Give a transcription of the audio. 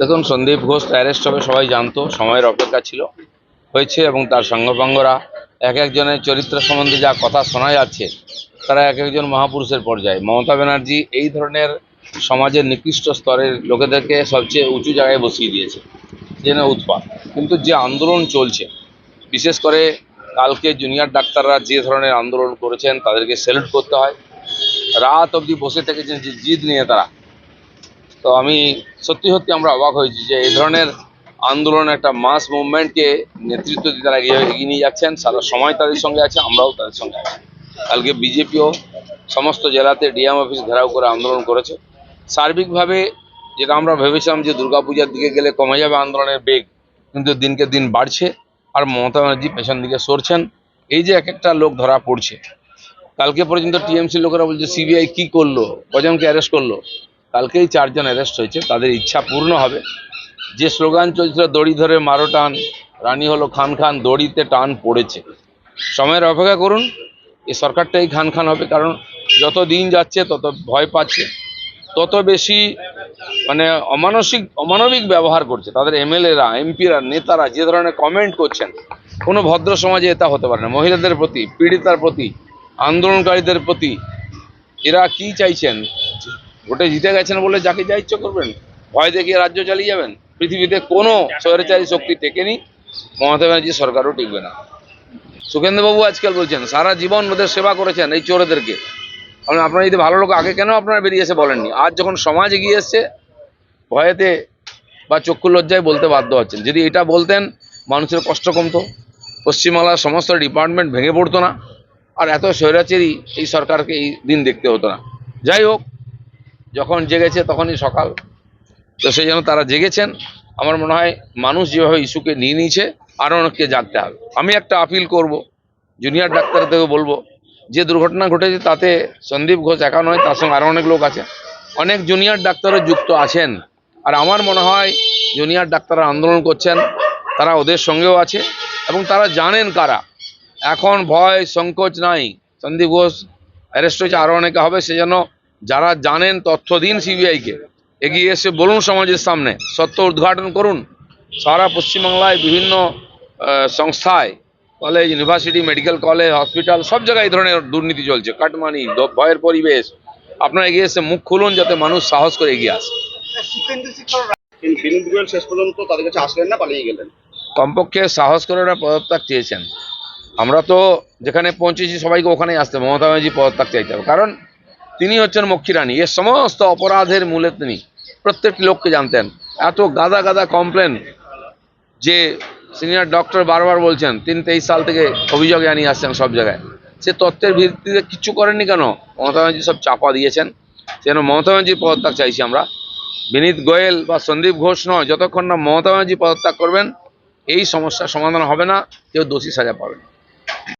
দেখুন, সন্দীপ ঘোষ অ্যারেস্ট হবে, সবাই জানতো, সময়ের অপেক্ষা ছিল। হয়েছে এবং তার সঙ্গপাঙ্গরা, এক একজনের চরিত্র সম্বন্ধে যা কথা শোনা যাচ্ছে, তারা এক একজন মহাপুরুষের পর্যায়ে। মমতা ব্যানার্জি এই ধরনের সমাজের নিকৃষ্ট স্তরের লোকেদেরকে সবচেয়ে উঁচু জায়গায় বসিয়ে দিয়েছে জেনে উৎপাত। কিন্তু যে আন্দোলন চলছে, বিশেষ করে কালকে জুনিয়র ডাক্তাররা যে ধরনের আন্দোলন করেছেন, তাদেরকে স্যালুট করতে হয়। রাত অবধি বসে থেকেছেন যে জিদ নিয়ে তারা। তো আমি সত্যি সত্যি আমরা অবাক হয়েছি যে এই ধরনের আন্দোলন একটা মাস মুভমেন্টকে নেতৃত্ব দিয়ে তারা এগিয়ে নিয়ে যাচ্ছেন। সারা সময় তাদের সঙ্গে আছে, আমরাও তাদের সঙ্গে আছি। কালকে বিজেপিও সমস্ত জেলাতে ডিএম অফিস ঘেরাও করে আন্দোলন করেছে। সার্বিকভাবে যেটা আমরা ভেবেছিলাম যে দুর্গাপূজার দিকে গেলে কমে যাবে আন্দোলনের বেগ, কিন্তু দিনকে দিন বাড়ছে আর মমতা ব্যানার্জি পেছন দিকে সরছেন। এই যে এক একটা লোক ধরা পড়ছে কালকে পর্যন্ত টিএমসি লোকেরা বলছে সিবিআই কি করল? কজনকে অ্যারেস্ট করল? কালকেই চারজন অ্যারেস্ট হয়েছে, তাদের ইচ্ছা পূর্ণ হবে। যে স্লোগান চলছিল, দড়ি ধরে মারো টান, রানী হলো খান খান, দড়িতে টান পড়েছে। সময়ের অপেক্ষা করুন এই সরকারটাই খান খান হবে, কারণ যত দিন যাচ্ছে, তত ভয় পাচ্ছে। তত বেশি মানে অমানসিক, অমানবিক ব্যবহার করছে। তাদের এমএলএরা, এমপিরা, নেতারা যে ধরনের কমেন্ট করছেন, কোনো ভদ্র সমাজে এটা হতে পারে না। মহিলাদের প্রতি, পীড়িতার প্রতি আন্দোলনকারীদের প্রতি এরা কি চাইছেন? ভোটে জিতে গেছেন বলে যাকে যা ইচ্ছে করবেন। ভয় দেখিয়ে রাজ্য চালিয়ে যাবেন। পৃথিবীতে কোনো স্বৈরাচারী শক্তি টেকেনি। মমতা ব্যানার্জি সরকারও টিকবে না। সুখেন্দ্রবাবু আজকাল বলছেন, সারা জীবন ওদের সেবা করেছেন এই চোরেদেরকে। আপনি আপনারা যদি ভালো লোক, আগে কেন আপনারা বেরিয়ে এসে বলেননি? আজ যখন সমাজ এগিয়ে এসছে, ভয়েতে বা চক্ষু লজ্জায় বলতে বাধ্য হচ্ছেন। যদি এটা বলতেন, মানুষের কষ্ট কমতো। পশ্চিমবাংলার সমস্ত ডিপার্টমেন্ট ভেঙে পড়তো না। আর এত স্বৈরাচারী এই সরকারকে এই দিন দেখতে হতো না। যাই হোক, যখন জেগেছে তখনই সকাল। তো সেই জন্য তারা জেগেছেন। আমার মনে হয় মানুষ যেভাবে ইস্যুকে নিয়ে নিয়েছে, আরও অনেককে জাগতে হবে। আমি একটা আপিল করব, জুনিয়র ডাক্তারদেরকে বলব, যে দুর্ঘটনা ঘটেছে তাতে সন্দীপ ঘোষ একা নয়, তার সঙ্গে আরও অনেক লোক আছে। অনেক জুনিয়র ডাক্তারও যুক্ত আছেন। আর আমার মনে হয় জুনিয়র ডাক্তাররা আন্দোলন করছেন, তারা ওদের সঙ্গেও আছে এবং তারা জানেন কারা। এখন ভয় সংকোচ নাই। সন্দীপ ঘোষ অ্যারেস্ট হয়েছে আরও অনেকে হবে সেজন্য যারা জানেন তথ্য দিন সিবিআইকে এগিয়ে এসে বলুন সমাজের সামনে। সত্য উদ্ঘাটন করুন। সারা পশ্চিমবাংলায় বিভিন্ন সংস্থায় college university medical college hospital সব জায়গায় এই ধরনের দুর্নীতি চলছে। কাটমানি ভয়ের পরিবেশ। আপনারা এগিয়ে এসে মুখ খুলুন যাতে মানুষ সাহস করে এগিয়ে আসে। শেষ পর্যন্ত তাদের কাছে আসলেন না পালিয়ে গেলেন। কমপক্ষে সাহস করে ওরা পদত্যাগ চেয়েছেন। আমরা তো যেখানে পৌঁছেছি সবাইকে ওখানেই আসতে। মমতা ব্যানার্জি পদত্যাগ চাইতে হবে। কারণ তিনি হচ্ছেন মক্ষী রানী। এর সমস্ত অপরাধের মূলে তিনি প্রত্যেকটি লোককে জানতেন। এত গাদা গাদা কমপ্লেন যে সিনিয়র ডক্টর বারবার বলছেন, তিন তেইশ সাল থেকে অভিযোগ জানিয়ে আসছেন সব জায়গায়। সে তত্ত্বের ভিত্তিতে কিচ্ছু করেননি কেন? মমতা ব্যানার্জি সব চাপা দিয়েছেন। সেজন্য মমতা ব্যানার্জির পদত্যাগ চাইছি আমরা। বিনীত গোয়েল বা সন্দীপ ঘোষ নয়, যতক্ষণ না মমতা ব্যানার্জি পদত্যাগ করবেন, এই সমস্যার সমাধান হবে না। কেউ দোষী সাজা পাবে না।